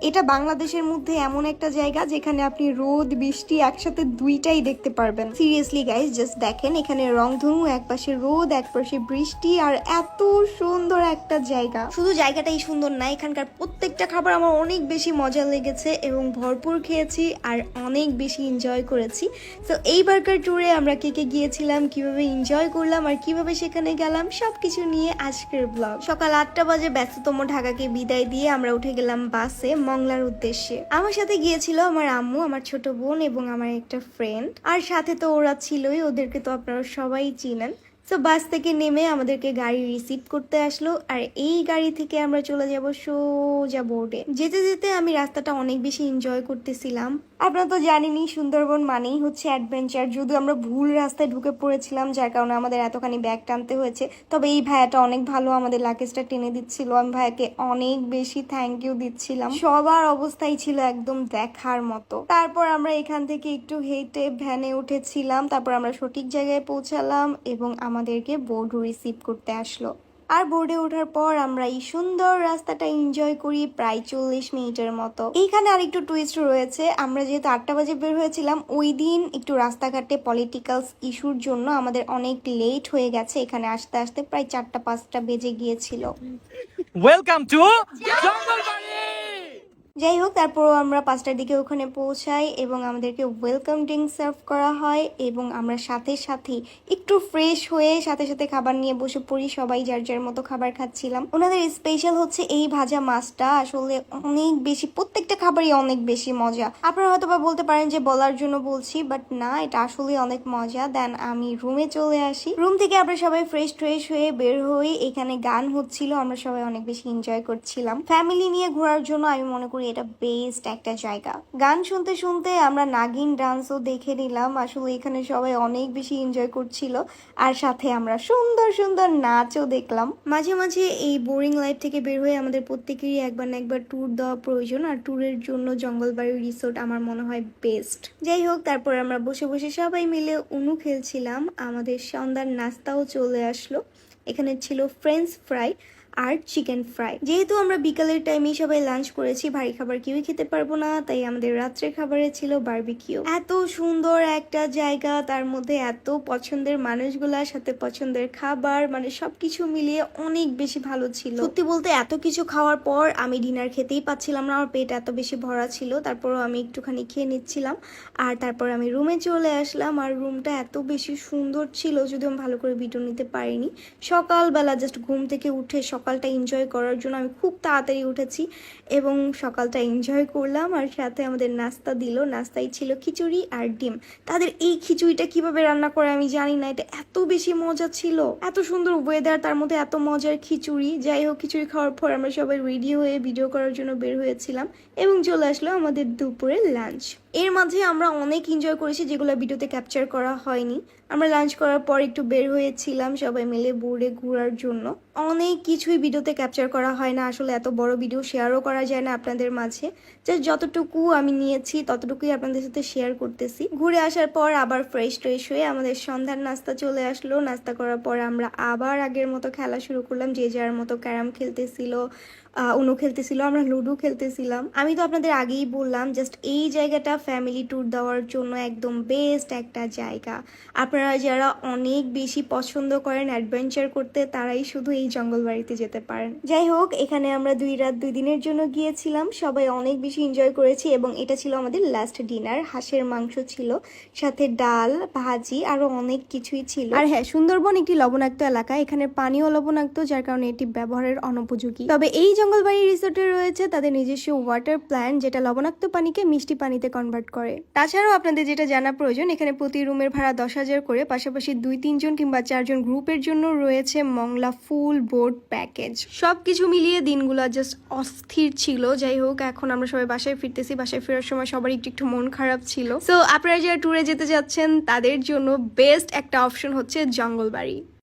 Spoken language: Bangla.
এটা বাংলাদেশের মধ্যে এমন একটা জায়গা যেখানে আপনি রোদ, বৃষ্টি একসাথে দুইটাই দেখতে পারবেন। সিরিয়াসলি গাইজ জাস্ট দেখেন, এখানে রংধনু, এক পাশে রোদ, এক পাশে বৃষ্টি, আর এত সুন্দর একটা জায়গা। শুধু জায়গাটাই সুন্দর না, এখানকার প্রত্যেকটা খাবার আমার অনেক বেশি মজা লেগেছে এবং ভরপুর খেয়েছি আর অনেক বেশি এনজয় করেছি। তো এই বার্গার ট্যুরে আমরা কে কে গিয়েছিলাম, কীভাবে এনজয় করলাম আর কীভাবে সেখানে গেলাম, সবকিছু নিয়ে আজকের ব্লগ সকাল আটটা বাজে ব্যস্ততম ঢাকাকে বিদায় দিয়ে আমরা উঠে গেলাম বাসে। মংলার উদ্দেশ্যে। আমার সাথে গিয়েছিল আমার আম্মু, আমার ছোট বোন এবং আমার একটা ফ্রেন্ড আর সাথে তো ওরা ছিলই, ওদেরকে তো আপনারা সবাই চিনেন। তো বাস থেকে নেমে আমাদেরকে গাড়ি রিসিভ করতে আসলো। আর এই গাড়ি থেকে আমরা চলে যাব সোজা বোর্ডে যেতে যেতে আমি রাস্তাটা অনেক বেশি এনজয় করতেছিলাম। আপনারা তো জানেনই, সুন্দরবন মানেই হচ্ছে অ্যাডভেঞ্চার যদিও আমরা ভুল রাস্তায় ঢুকে পড়েছিলাম, যার কারণে আমাদের এতখানি ব্যাগ টানতে হয়েছে। তবে এই ভাইয়াটা অনেক ভালো আমাদের লাকেজটা টেনে দিচ্ছিল। আমি ভাইয়াকে অনেক বেশি থ্যাংক ইউ দিচ্ছিলাম। সবার অবস্থাই ছিল একদম দেখার মতো। তারপর আমরা এখান থেকে একটু হেঁটে ভ্যানে উঠেছিলাম। তারপর আমরা সঠিক জায়গায় পৌঁছালাম এবং আমাদেরকে বোর্ড রিসিভ করতে আসলো। আর বোর্ডে ওঠার পর আমরা এই সুন্দর রাস্তাটা এনজয় করি প্রায় চল্লিশ মিনিটের মতো। এইখানে আরেকটু টুইস্ট রয়েছে। আমরা যেহেতু আটটা বাজে বের হয়েছিলাম, ওই দিন একটু রাস্তাঘাটে পলিটিক্যাল ইস্যুর জন্য আমাদের অনেক লেট হয়ে গেছে। এখানে আসতে আসতে প্রায় চারটা, পাঁচটা বেজে গিয়েছিল। ওয়েলকাম টু যাই হোক তারপরও আমরা পাঁচটার দিকে ওখানে পৌঁছাই এবং আমাদেরকে ওয়েলকাম ড্রিঙ্ক সার্ভ করা হয় এবং আমরা সাথে সাথে একটু ফ্রেশ হয়ে সাথে সাথে খাবার নিয়ে বসে পড়ি। সবাই যার যার মতো খাবার খাচ্ছিলাম। ওনাদের স্পেশাল হচ্ছে এই ভাজা মাছটা। আসলে অনেক বেশি, প্রত্যেকটা খাবারই অনেক বেশি মজা। আপনারা হয়তো বা বলতে পারেন যে বলার জন্য বলছি বাট না, এটা আসলে অনেক মজা। দেন আমি রুমে চলে আসি। রুম থেকে আমরা সবাই ফ্রেশ ট্রেশ হয়ে বের হই। এখানে গান হচ্ছিল, আমরা সবাই অনেক বেশি এনজয় করছিলাম। ফ্যামিলি নিয়ে ঘোরার জন্য আমি মনে করি এটা বেস্ট একটা জায়গা। গান শুনতে শুনতে আমরা নাগিন ডান্সও দেখে নিলাম। আসলে এখানে সবাই অনেক বেশি এনজয় করছিল। আর সাথে আমরা সুন্দর সুন্দর নাচও দেখলাম। মাঝে মাঝে এই বোরিং লাইফ থেকে বের হয়ে আমাদের প্রত্যেকেরই একবার না একবার ট্যুর দেওয়া প্রয়োজন। আর ট্যুরের জন্য জঙ্গলবাড়ি রিসোর্ট আমার মনে হয় বেস্ট যাই হোক, তারপর আমরা বসে বসে সবাই মিলে উনু খেলছিলাম। আমাদের সন্ধ্যার নাস্তাও চলে আসলো। এখানে ছিল ফ্রেঞ্চ ফ্রাই আর চিকেন ফ্রাই। যেহেতু আমরা বিকালের টাইমেই সবাই লাঞ্চ করেছি, ভারী খাবার কেউই খেতে পারব না, তাই আমাদের রাত্রে খাবারে ছিল বারবিকিউ এত সুন্দর একটা জায়গা, তার মধ্যে এত পছন্দের মানুষগুলার সাথে পছন্দের খাবার মানে সবকিছু মিলিয়ে অনেক বেশি ভালো ছিল। সত্যি বলতে এত কিছু খাওয়ার পর আমি ডিনার খেতেই পাচ্ছিলাম না, আমার পেট এত বেশি ভরা ছিল, তারপরও আমি একটুখানি খেয়ে নিচ্ছিলাম। আর তারপর আমি রুমে চলে আসলাম, আর রুমটা এত বেশি সুন্দর ছিল যদি আমি ভালো করে ভিডিও নিতে পারিনি। সকালবেলা জাস্ট ঘুম থেকে উঠে সকালটা এনজয় করার জন্য আমি খুব তাড়াতাড়ি উঠেছি এবং সকালটা এনজয় করলাম আর সাথে আমাদের নাস্তা দিল। নাস্তায় ছিল খিচুড়ি আর ডিম। তাদের এই খিচুড়িটা কীভাবে রান্না করে আমি জানি না, এটা এত বেশি মজা ছিল। এত সুন্দর ওয়েদার তার মধ্যে এত মজার খিচুড়ি। যাই হোক, খিচুড়ি খাওয়ার পর আমরা সবাই রেডি হয়ে ভিডিও করার জন্য বের হয়েছিলাম এবং চলে আসলো আমাদের দুপুরের লাঞ্চ এর মাঝে আমরা অনেক এনজয় করেছি যেগুলো ভিডিওতে ক্যাপচার করা হয়নি। আমরা লাঞ্চ করার পর একটু বের হয়েছিলাম সবাই মিলে বোর্ডে ঘোরার জন্য। অনেক কিছুই ভিডিওতে ক্যাপচার করা হয় না, আসলে এত বড় ভিডিও শেয়ারও করা যায় না আপনাদের মাঝে। জাস্ট যতটুকু আমি নিয়েছি, ততটুকুই আপনাদের সাথে শেয়ার করতেছি। ঘুরে আসার পর আবার ফ্রেশ ট্রেশ হয়ে আমাদের সন্ধ্যার নাস্তা চলে আসলো। নাস্তা করার পর আমরা আবার আগের মতো খেলা শুরু করলাম। যে যার মতো ক্যারাম খেলতেছিল উনো খেলতেছিল, আমরা লুডো খেলতেছিলাম। আমি তো আপনাদের আগেই বললাম জাস্ট এই জায়গাটা ফ্যামিলি ট্যুর দেওয়ার জন্য একদম বেস্ট একটা জায়গা। আপনারা যারা অনেক বেশি পছন্দ করেন অ্যাডভেঞ্চার করতে, তারাই শুধু এই জঙ্গলবাড়িতে যেতে পারেন। যাই হোক, এখানে আমরা দুই রাত দুই দিনের জন্য গিয়েছিলাম। সবাই অনেক বেশি এনজয় করেছি এবং এটা ছিল আমাদের লাস্ট ডিনার হাঁসের মাংস ছিল, সাথে ডাল, ভাজি, আরও অনেক কিছুই ছিল। আর হ্যাঁ সুন্দরবন একটি লবণাক্ত এলাকা। এখানে পানিও লবণাক্ত, যার কারণে এটি ব্যবহারের অনুপযোগী। তবে এই জঙ্গলবাড়ি রিসোর্টে রয়েছে তাদের নিজস্ব ওয়াটার প্ল্যান্ট যেটা লবণাক্ত পানিকে মিষ্টি পানিতে কনভার্ট করে। তাছাড়াও আপনাদের যেটা জানা প্রয়োজন, এখানে প্রতি রুমের ভাড়া দশ হাজার করে, পাশাপাশি দুই, তিনজন কিংবা চারজন গ্রুপের জন্য রয়েছে মংলা ফুল বোর্ড প্যাকেজ। সবকিছু মিলিয়ে দিনগুলো জাস্ট অস্থির ছিল। যাই হোক, এখন আমরা সবাই বাসায় ফিরতেছি। বাসায় ফেরার সময় সবার একটু একটু মন খারাপ ছিল। সো আপনারা যারা ট্যুরে যেতে যাচ্ছেন, তাদের জন্য বেস্ট একটা অপশন হচ্ছে জঙ্গলবাড়ি।